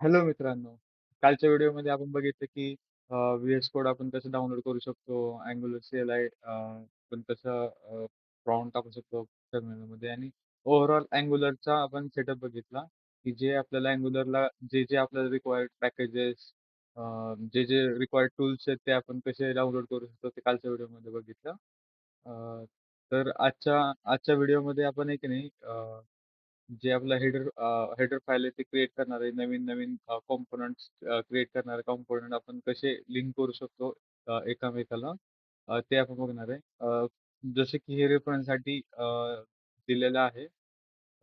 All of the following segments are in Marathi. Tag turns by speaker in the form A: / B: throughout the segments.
A: हॅलो मित्रांनो. कालच्या व्हिडिओमध्ये आपण बघितलं की अ, व्ही-एस कोड आपण कसं डाउनलोड करू शकतो, Angular CLI अ, आपण कसं अ, प्रॉम्प्ट टाकू शकतो टर्मिनलमध्ये आणि ओव्हरऑल Angularचा आपण सेटअप बघितला, की जे आपल्याला Angularला जे-जे आपल्याला रिक्वायर्ड पॅकेजेस अ, जे-जे रिक्वायर्ड टूल्स आहेत ते आपण कसे डाउनलोड करू शकतो ते कालच्या व्हिडिओमध्ये बघितलं. अ, तर आजच्या आजच्या व्हिडिओमध्ये आपण एक नाही अ, जे आपला हेडर हेडर फाइल आहे ते क्रिएट करणार आहे नवीन-नवीन अ, कॉम्पोनंट्स क्रिएट करणारे कॉम्पोनंट आपण कसे लिंक करू शकतो अ, एकामेकाला अ, ते आपण बघणार आहे. अ, जसे की हे रेफरन्ससाठी अ, दिलेलं आहे.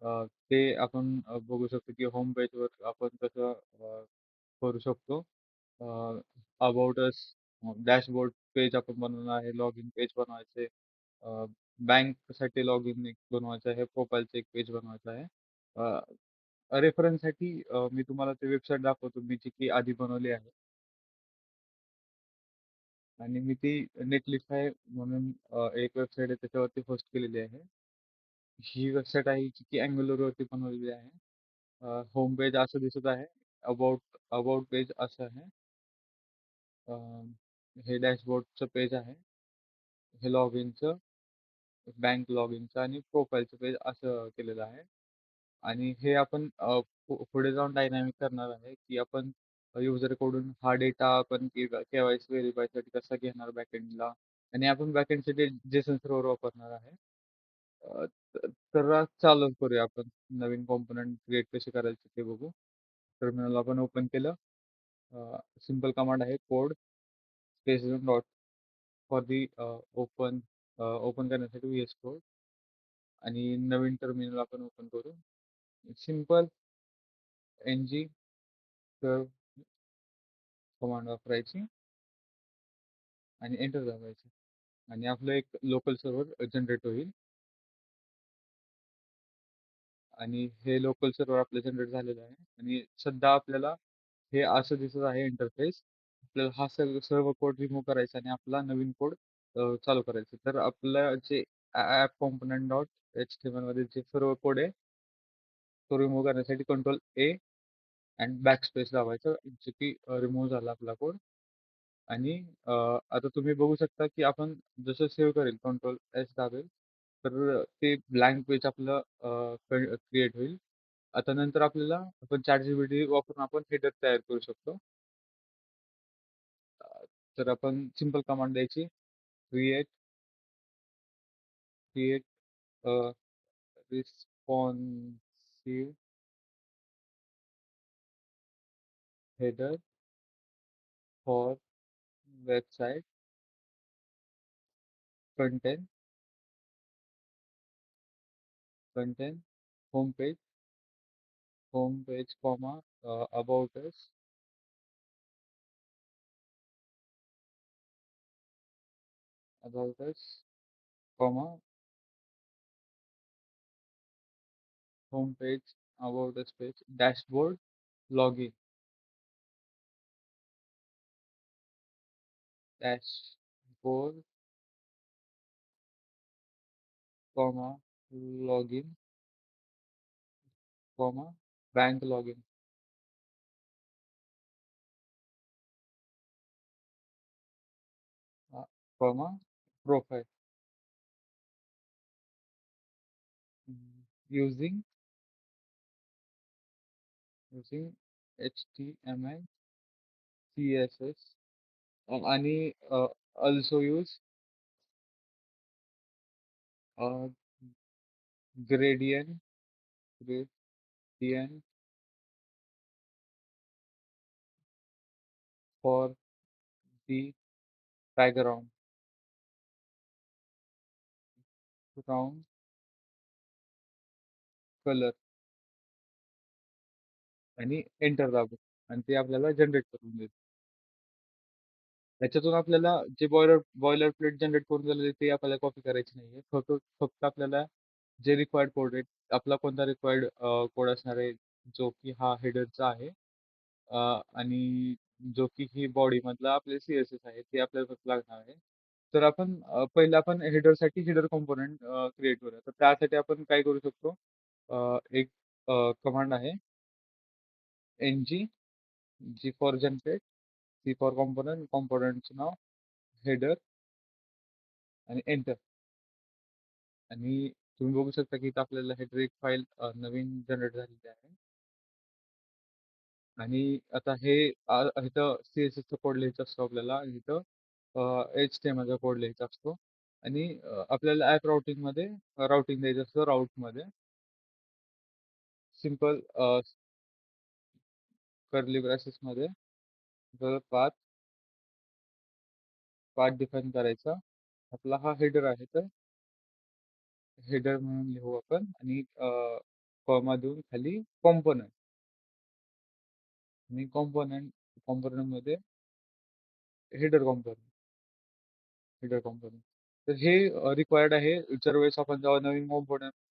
A: अ, ते आपण अ, बघू शकतो की होम पेजवर आपण कसं अ, करू शकतो. Uh, about us dashboard page आपण बनवणार आहे, लॉगिन पेज बनवायचे. अ, बँकसाठी लॉगिन एक बनवायचं आहे, प्रोफाइलचं एक पेज बनवायचं आहे. अ, रेफरन्ससाठी अ, मी तुम्हाला ते वेबसाईट दाखवतो मी जी की आधी बनवली आहे. आणि मी ती नेटलिफाय म्हणून एक वेबसाईट आहे त्याच्यावरती होस्ट केलेली आहे. ही वेबसाईट आहे जी की Angularवरती बनवलेली आहे. होम पेज असं दिसत आहे. अबाउट अबाउट पेज असं आहे. अ, हे डॅशबोर्डचं पेज आहे. हे लॉगिनचं, बँक लॉगिनचं आणि प्रोफाइलचं पेज असं केलेलं आहे. आणि हे आपण अ, पु पुढे जाऊन डायनॅमिक करणार आहे, की आपण युजरकडून हा डेटा आपण के के-वाय-सी व्हेरिफायसाठी कसा घेणार बॅकएंडला आणि आपण बॅकएंडसाठी जेसन सर्व्हर वापरणार आहे. अ, त तर आज चालू करूया आपण. नवीन कॉम्पोनंट क्रिएट कसे करायचे ते बघू. टर्मिनल आपण ओपन केलं. सिंपल कमांड आहे code space dot for the open open करण्यासाठी VS कोड आणि नवीन टर्मिनल आपण ओपन करू. सिंपल ng सर्व कमांड वापरायची आणि एंटर दाबायचं आणि आपलं एक लोकल सर्व्हर जनरेट होईल. आणि हे लोकल सर्व्हर आपलं जनरेट झालेलं आहे आणि सध्या आपल्याला हे असं दिसत आहे इंटरफेस. आपल्याला हा सर्व सर्व कोड रिमूव्ह करायचा आणि आपला नवीन कोड चालू करायचं तर आपलं जे app component dot H T मध्ये जे सर्व कोड आहे तो रिमूव्ह करण्यासाठी कंट्रोल ए अँड बॅकस्पेस दाबायचं जे की रिमूव्ह झाला आपला कोड. आणि अ, आता तुम्ही बघू शकता की आपण जसं सेव्ह करेल कंट्रोल एस दाबेल, तर ते ब्लँक पेज आपलं क्रिएट होईल. आता नंतर आपल्याला आपण ChatGPT वापरून आपण हेडर तयार करू शकतो. अ, तर आपण सिंपल कमांड द्यायची create create a responsive header for website content content homepage homepage comma uh, about us. About us, comma, home page, about us page, dashboard, login, dashboard, comma, login, comma, bank login. uh, comma, profile. Mm, using using HTML, CSS, uh, आणि uh, also use uh, gradient gradient for the background brown color आणि एंटर दाबू आणि ते आपल्याला जनरेट करून देईल. त्याच्यातून आपल्याला जे बॉयलर बॉयलर प्लेट जनरेट करून दिलेले ते आपल्याला कॉपी करायची नाहीये. फक्त फक्त आपल्याला जे रिक्वायर्ड कोड आहे, आपला कोणता रिक्वायर्ड कोड असणार आहे, जो की हा हेडरचा आहे अ, आणि जो की ही बॉडी मधला आपले सी-एस-एस आहे, ते आपल्याला फक्त लागणार आहे. तर आपण अ, पहिलं आपण हेडरसाठी हेडर कॉम्पोनंट क्रिएट करूया. तर त्यासाठी आपण काय करू शकतो, अ, एक कमांड आहे N G G for generate, C for component, कॉम्पोनंटचं नाव, हेडर आणि एंटर. आणि तुम्ही बघू शकता की इथं आपल्याला हेडर एक फाईल नवीन जनरेट झालेली आहे. आणि आता हे अ, इथं सी-एस-एसचा कोड लिहायचा असतो आपल्याला एच-टी-एम-एलचा कोड लिहायचा असतो आणि अ, आपल्याला ॲप राउटिंगमध्ये राउटिंग द्यायचं असतं राऊटमध्ये. सिंपल अ कर्ली ब्रेसेसमध्ये जर पाथ पाथ डिफाईन करायचा. आपला हा हेडर आहे तर हेडर म्हणून लिहू आपण आणि अ, कॉमा देऊन खाली कॉम्पोनंट. आणि कॉम्पोनंट कॉम्पोनंटमध्ये हेडर कॉम्पोनंट. Header component. तर हे रिक्वायर्ड आहे. इतर वेळेस आपण जेव्हा नवीन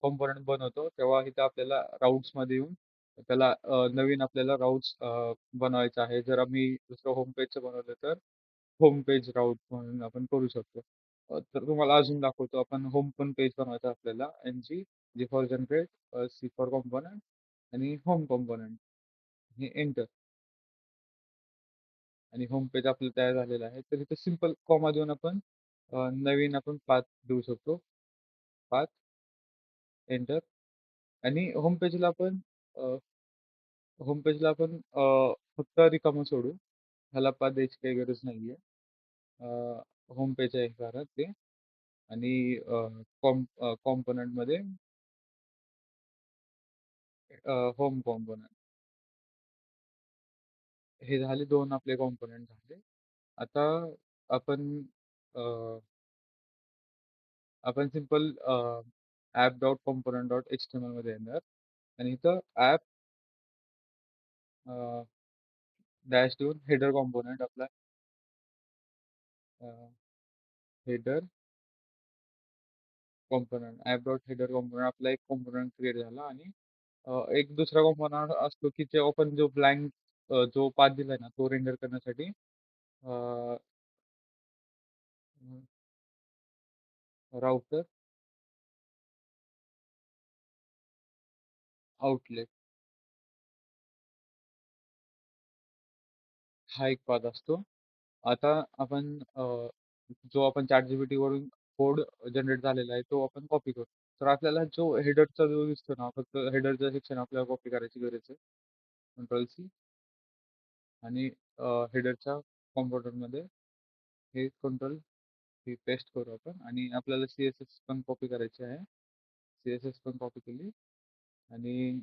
A: कॉम्पोनंट बनवतो, तेव्हा इथे आपल्याला राउट्समध्ये येऊन त्याला अ, नवीन आपल्याला राउट्स अ, बनवायचं आहे. जर आम्ही दुसरं होम पेजचं बनवलं तर होम पेज राउट म्हणून आपण करू शकतो. अ, तर तुम्हाला अजून दाखवतो आपण होम पण पेज बनवायचं आपल्याला N G, G for generate, uh, C for component आणि होम कॉम्पोनंट आणि एंटर. आणि होम पेज आपलं तयार झालेलं आहे. तर इथं सिंपल कॉमा देऊन आपण अ, नवीन आपण पाथ देऊ शकतो. पाथ एंटर आणि होम पेजला आपण अ होम पेजला आपण अ, फक्त रिकामं सोडू. ह्याला पाथ द्यायची काही गरज नाहीये. अ, होम पेज आहे कारण ते आणि अ, कॉम अ, कॉम्पोनंटमध्ये अ, होम कॉम्पोनंट. हे झाले 2 आपले कॉम्पोनंट झाले. आता आपण अ आपण सिंपल अ, app.component.html मध्ये येणार. आणि इथं ॲप अ, डॅश देऊन हेडर कॉम्पोनंट आपला. अ, हेडर कॉम्पोनंट हेडर कॉम्पोनंट आपला एक कॉम्पोनंट क्रिएट झाला. आणि अ, एक दुसरा कॉम्पोनंट असतो की जेव्हा आपण जो ब्लँक अ, जो पाथ आहे ना, तो रेंडर करण्यासाठी अ राउटर आउटलेट. हा एक पाद असतो. आता आपण अ, जो आपण ChatGPT वरून कोड जनरेट झालेला आहे, तो आपण कॉपी करू. तर आपल्याला जो हेडरचा जो दिसतो ना, फक्त हेडरचं सेक्शन आपल्याला कॉपी करायची गरज आहे. कंट्रोल-सी. आणि अ, हेडरच्या कॉम्पोनंटमध्ये हे कंट्रोल ही पेस्ट करू आपण. आणि आपल्याला सी-एस-एस पण कॉपी करायची आहे. सी-एस-एस पण कॉपी केली. आणि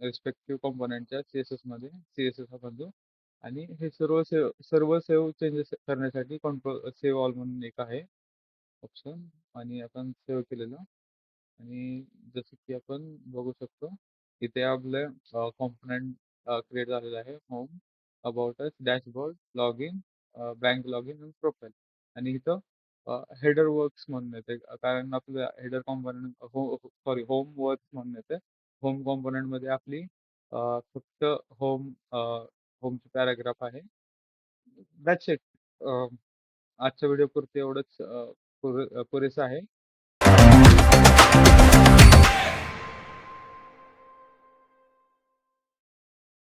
A: रिस्पेक्टिव्ह कॉम्पोनंटच्या सी-एस-एसमध्ये सी-एस-एस आपण देऊ आणि हे सर्व सेव सर्व सेव चेंजेस करण्यासाठी कंट्रोल सेव्ह ऑल म्हणून एक आहे ऑप्शन आणि आपण सेव्ह केलेलं. आणि जसं की आपण बघू शकतो, इथे आपलं कॉम्पोनंट क्रिएट झालेलं आहे. Home, about us, dashboard, log in bank log in आणि प्रोफाइल आणि इथं अ, हेडर वर्क्स म्हणून येते. कारण आपलं हेडर कॉम्पोनंट हो, हो सॉरी होम वर्क्स म्हणून येते. होम कॉम्पोनंटमध्ये आपली अ, फक्त होम अ, होमची पॅराग्राफ आहे. That's it. अ, आजच्या व्हिडिओपुरतं एवढंच अ, पुरे पुरेसं आहे.